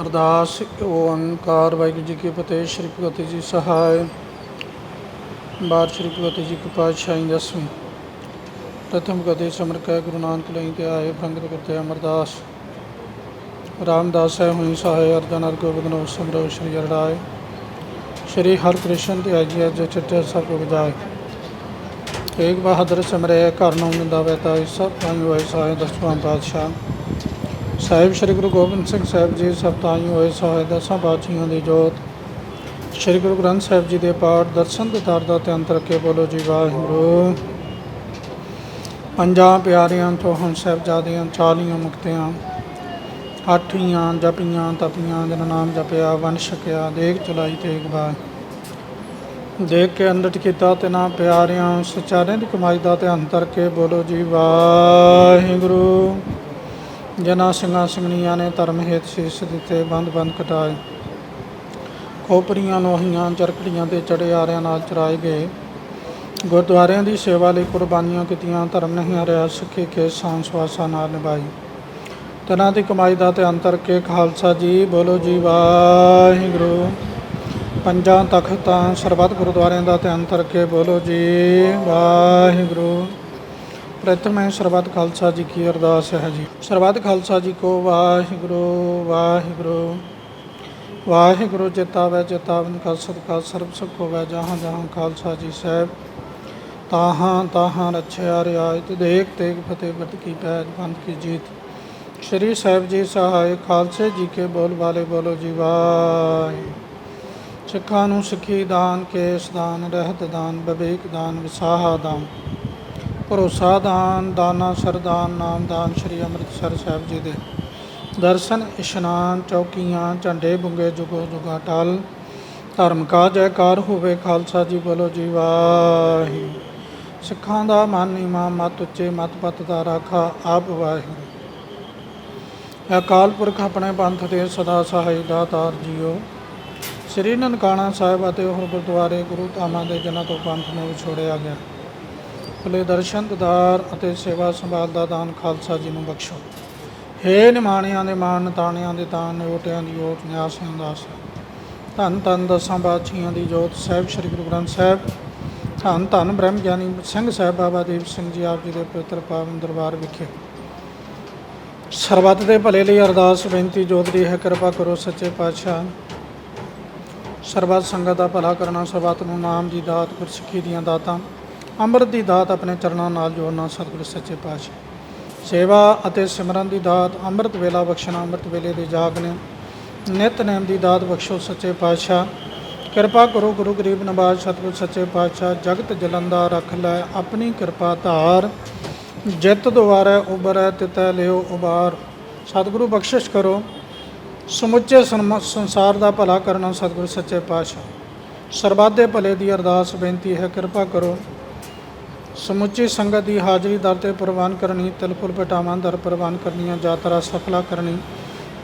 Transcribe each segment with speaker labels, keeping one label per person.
Speaker 1: ਅਰਦਾਸ ਓੰਕਾਰ ਵਾਹਿਗੁਰੂ ਜੀ ਕੀ ਫਤਿਹ, ਸ਼੍ਰੀ ਭਗਵਤੀ ਜੀ ਸਹਾਇ। ਬਾਰ ਸ਼੍ਰੀ ਭਗਵਤੀ ਜੀ ਕੀ ਪਾਤਸ਼ਾਹੀ ਦਸਵੀਂ ਪ੍ਰਥਮ ਕਦੇ ਸਮਰ ਕੈ, ਗੁਰੂ ਨਾਨਕ ਲਈ ਤੇ ਆਏ ਪ੍ਰੰਗਤ ਕਰਤੇ ਅਮਰਦਾਸ। ਰਾਮਦਾਸ ਹੈ ਹੋਈ ਸਹਾਇ ਅਰਜਨ ਅਰ ਗੋਬਿੰਦ ਨੋ ਸਮਰੋ ਸ਼੍ਰੀ ਅਰਦਾਏ ਸ਼੍ਰੀ ਹਰਿ ਕ੍ਰਿਸ਼ਨ ਤੇ ਆਜੀ ਅਜ ਚਿੱਟੇ ਸਭ ਕੋ ਬਜਾਏ ਤੇਗ ਬਹਾਦਰ ਸਮਰੇ, ਘਰ ਨੂੰ ਨਿੰਦਾਵੇ ਤਾਂ ਸਭ ਪਾਈ ਹੋਏ ਸਹਾਇ, ਦਸਵਾਂ ਪਾਤਸ਼ਾਹ। ਸਾਹਿਬ, ਸ੍ਰੀ ਗੁਰੂ ਗੋਬਿੰਦ ਸਿੰਘ ਸਾਹਿਬ ਜੀ, ਸਭ ਹੋਏ ਸਹਾਇ ਦਸਾਂ ਪਾਤਸ਼ਾਹਾਂ ਦੀ ਜੋਤ। ਸ੍ਰੀ ਗੁਰੂ ਗ੍ਰੰਥ ਸਾਹਿਬ ਜੀ ਦੇ ਪਾਠ ਦਰਸ਼ਨ ਤੇ ਦਾ ਧਿਆਨ ਅੰਤਰ ਕੇ ਬੋਲੋ ਜੀ ਵਾਹਿਗੁਰੂ। ਪੰਜਾਂ ਪਿਆਰਿਆਂ ਤੋਂ ਹੁਣ ਸਾਹਿਬਜ਼ਾਦਿਆਂ, ਚਾਲੀਆਂ ਮੁਕਤਿਆਂ, ਆਠੀਆਂ ਜਪੀਆਂ, ਤਪੀਆਂ ਜਿਨ ਨਾਮ ਜਪਿਆ, ਵੰਡ ਛਕਿਆ ਦੇਖ ਚਲਾਈ, ਤੇਗ ਬਾਰ ਦੇਖ ਕੇ ਅੰਡਟ ਕੀਤਾ ਤੇ ਨਾ ਪਿਆਰਿਆਂ, ਸਚਾਰਿਆਂ ਦੀ ਕਮਾਈ ਦਾ ਧਿਆਨ ਕਰਕੇ ਬੋਲੋ ਜੀ ਵਾਹਿਗੁਰੂ। ਜਨਾ ਸਿੰਘਾਂ ਸਿੰਘਣੀਆਂ ਨੇ ਧਰਮ ਹੇਤ ਸੀਸ ਦਿੱਤੇ, ਬੰਦ ਬੰਦ ਕਟਾਏ। ਖੋਪਰੀਆਂ ਲੋਹੀਆਂ ਚਰਕੜੀਆਂ ਤੇ ਚੜੇ ਆਰਿਆਂ ਨਾਲ ਚਰਾਏ ਗਏ। ਗੁਰਦੁਆਰਿਆਂ ਦੀ ਸੇਵਾ ਲਈ ਕੁਰਬਾਨੀਆਂ ਕੀਤੀਆਂ, ਧਰਮ ਨਹੀਂ ਹਰਿਆ, ਸਿੱਖੀ ਕੇ ਸਾਂਸ ਨਾਲ ਨਿਭਾਈ। ਤਨਾਂ ਦੀ ਕਮਾਈ ਦਾ ਤੇ ਅੰਤਰ ਕੇ ਖਾਲਸਾ ਜੀ ਬੋਲੋ ਜੀ ਵਾਹਿਗੁਰੂ। ਪੰਜਾਂ ਤਖਤਾਂ ਸਰਬੱਤ ਗੁਰਦੁਆਰਿਆਂ ਦਾ ਤੇ ਅੰਤਰ ਕੇ ਬੋਲੋ ਜੀ ਵਾਹਿਗੁਰੂ। ਪ੍ਰਥਮ ਹੈ ਸਰਬੱਤ ਖਾਲਸਾ ਜੀ ਕੀ ਅਰਦਾਸ ਹੈ ਜੀ। ਸਰਬੱਤ ਖਾਲਸਾ ਜੀ ਕੋ ਵਾਹਿਗੁਰੂ ਵਾਹਿਗੁਰੂ। ਵਾਹਿਗੁਰੂ ਚਿਤਾਵੈ ਚਿਤਾਵਨ ਕਾ ਸਦਕਾ, ਸਰਬ ਸੁਖ ਹੋਵੈ ਜਹਾਂ ਜਹਾਂ ਖਾਲਸਾ ਜੀ ਸਾਹਿਬ। ਤਾਹਾਂ ਤਾਹਾਂ ਰਛਿਆ ਰਿਆਇਤ, ਦੇਖ ਤੇਗ ਫਤਿਹ ਬਤ ਕੀ ਪੈਜ ਬੰਦ ਕੀ ਜੀਤ। ਸ਼੍ਰੀ ਸਾਹਿਬ ਜੀ ਸਹਾਇ ਖਾਲਸੇ ਜੀ ਕੇ ਬੋਲ ਵਾਲੇ ਬੋਲੋ ਜੀ ਵਾਹਿ। ਸਿੱਖਾਂ ਨੂੰ ਸਿੱਖੀ ਦਾਨ, ਕੇਸ ਦਾਨ, ਰਹਿਤ ਦਾਨ ਵਿਵੇਕ ਦਾਨ, ਵਿਸਾਹਾ ਦਾਨ। ਭਰੋਸਾ ਦਾਨ, ਦਾਨਾ ਸਰਦਾਨ, ਨਾਮ ਦਾਨ ਸ਼੍ਰੀ ਅੰਮ੍ਰਿਤਸਰ ਸਾਹਿਬ ਜੀ ਦੇ। ਦਰਸ਼ਨ, ਇਸ਼ਨਾਨ, ਚੌਕੀਆਂ, ਝੰਡੇ, ਬੁੰਗੇ, ਜੁਗੋ, ਜੁਗਾ, ਟਲ। ਧਰਮ ਕਾ ਜੈਕਾਰ ਹੋਵੇ, ਖਾਲਸਾ ਜੀ ਬੋਲੋ ਜੀ ਵਾਹਿ। ਸਿੱਖਾਂ ਦਾ ਮਨ ਨੀਵਾਂ, ਮਤ ਉੱਚੇ, ਮਤ ਪਤ ਦਾ ਰਾਖਾ, ਆਪ ਵਾਹਿਗੁਰੂ ਅਕਾਲ ਪੁਰਖ ਆਪਣੇ ਪੰਥ ਦੇ ਸਦਾ ਸਹਾਈ ਦਾਤਾਰ ਜੀਓ। ਸ੍ਰੀ ਨਨਕਾਣਾ ਸਾਹਿਬ ਅਤੇ ਹੋਰ ਗੁਰਦੁਆਰੇ ਗੁਰੂ ਧਾਮਾਂ ਦੇ ਜਨਾਂ ਤੋਂ ਪੰਥ ਨੂੰ ਵਿਛੋੜਿਆ ਗਿਆ। ਭਲੇ ਦਰਸ਼ਨ ਦਿਦਾਰ ਅਤੇ ਸੇਵਾ ਸੰਭਾਲ ਦਾ ਦਾਨ ਖਾਲਸਾ ਜੀ ਨੂੰ ਬਖਸ਼ੋ। ਹੇ ਨਿਮਾਣਿਆਂ ਦੇ ਮਾਣ, ਤਾਣਿਆਂ ਦੇ ਤਾਣ ਓਟਿਆਂ ਦੀ ਓਟ, ਨਿਆਸਿਆਂ ਦਾ ਆਸ ਧੰਨ ਧੰਨ ਦਸਾਂ ਬਾਦਸ਼ਾਹਾਂ ਦੀ ਜੋਤ, ਸਾਹਿਬ ਸ੍ਰੀ ਗੁਰੂ ਗ੍ਰੰਥ ਸਾਹਿਬ। ਧੰਨ ਧੰਨ ਬ੍ਰਹਮ ਗਿਆਨੀ ਸਿੰਘ ਸਾਹਿਬ ਬਾਬਾ ਦੀਪ ਸਿੰਘ ਜੀ ਆਪ ਜੀ ਦੇ ਪਵਿੱਤਰ ਪਾਵਨ ਦਰਬਾਰ ਵਿਖੇ। ਸਰਬੱਤ ਦੇ ਭਲੇ ਲਈ ਅਰਦਾਸ, ਬੇਨਤੀ ਜੋਦਰੀ ਹੈ, ਕਿਰਪਾ ਕਰੋ ਸੱਚੇ ਪਾਤਸ਼ਾਹ। ਸਰਬੱਤ ਸੰਗਤ ਦਾ ਭਲਾ ਕਰਨਾ, ਸਰਬੱਤ ਨੂੰ ਨਾਮ ਦੀ ਦਾਤ ਗੁਰਸਿੱਖੀ ਦੀਆਂ ਦਾਤਾਂ। ਅੰਮ੍ਰਿਤ ਦੀ ਦਾਤ ਆਪਣੇ ਚਰਨਾਂ ਨਾਲ ਜੋੜਨਾ ਸਤਿਗੁਰ ਸੱਚੇ ਪਾਤਸ਼ਾਹ। ਸੇਵਾ ਅਤੇ ਸਿਮਰਨ ਦੀ ਦਾਤ ਅੰਮ੍ਰਿਤ ਵੇਲਾ ਬਖਸ਼ਣਾ, ਅੰਮ੍ਰਿਤ ਵੇਲੇ ਦੇ ਜਾਗ ਜਾਗਨੇ ਨਿਤਨੇਮ ਦੀ ਦਾਤ ਬਖਸ਼ੋ ਸੱਚੇ ਪਾਤਸ਼ਾਹ। ਕਿਰਪਾ ਕਰੋ ਗੁਰੂ ਗਰੀਬ ਨਵਾਜ ਸਤਿਗੁਰ ਸੱਚੇ ਪਾਤਸ਼ਾਹ, ਜਗਤ ਜਲੰਦਾ ਰੱਖ ਲੈ ਆਪਣੀ ਕਿਰਪਾ ਧਾਰ। ਜਿਤ ਦੁਆਰੈ ਉਬਰੈ ਤਿਤੈ ਲਿਓ ਉਬਾਰ। ਸਤਿਗੁਰੂ ਬਖਸ਼ਿਸ਼ ਕਰੋ। ਸਮੁੱਚੇ ਸੰਸਾਰ ਦਾ ਭਲਾ ਕਰਨਾ ਸਤਿਗੁਰ ਸੱਚੇ ਪਾਤਸ਼ਾਹ। ਸਰਬੱਤ ਦੇ ਭਲੇ ਦੀ ਅਰਦਾਸ, ਬੇਨਤੀ ਹੈ, ਕਿਰਪਾ ਕਰੋ। ਸਮੁੱਚੀ ਸੰਗਤ ਦੀ ਹਾਜ਼ਰੀ ਦਰ ਤੇ ਪ੍ਰਵਾਨ ਕਰਨੀ, ਤਿਲ ਫੁੱਲ ਪਟਾਵਾਂ ਦਰ ਪ੍ਰਵਾਨ ਕਰਨੀਆਂ, ਯਾਤਰਾ ਸਫਲਾ ਕਰਨੀ,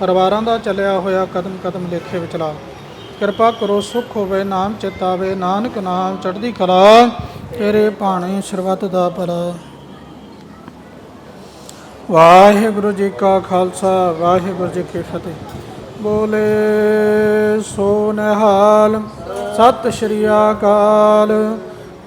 Speaker 1: ਪਰਿਵਾਰਾਂ ਦਾ ਚੱਲਿਆ ਹੋਇਆ ਕਦਮ ਕਦਮ ਲੇਖੇ ਵਿਚਲਾ। ਕਿਰਪਾ ਕਰੋ, ਸੁਖ ਹੋਵੇ, ਨਾਮ ਚਿਤਾਵੇ ਨਾਨਕ ਨਾਮ ਚੜ੍ਹਦੀ ਕਲਾ, ਤੇਰੇ ਭਾਣੇ ਸਰਬਤ ਦਾ ਭਲਾ। ਵਾਹਿਗੁਰੂ ਜੀ ਕਾ ਖਾਲਸਾ, ਵਾਹਿਗੁਰੂ ਜੀ ਕੀ ਫਤਿਹ। ਬੋਲੇ ਸੋ ਨਿਹਾਲ, ਸਤਿ ਸ਼੍ਰੀ ਅਕਾਲ।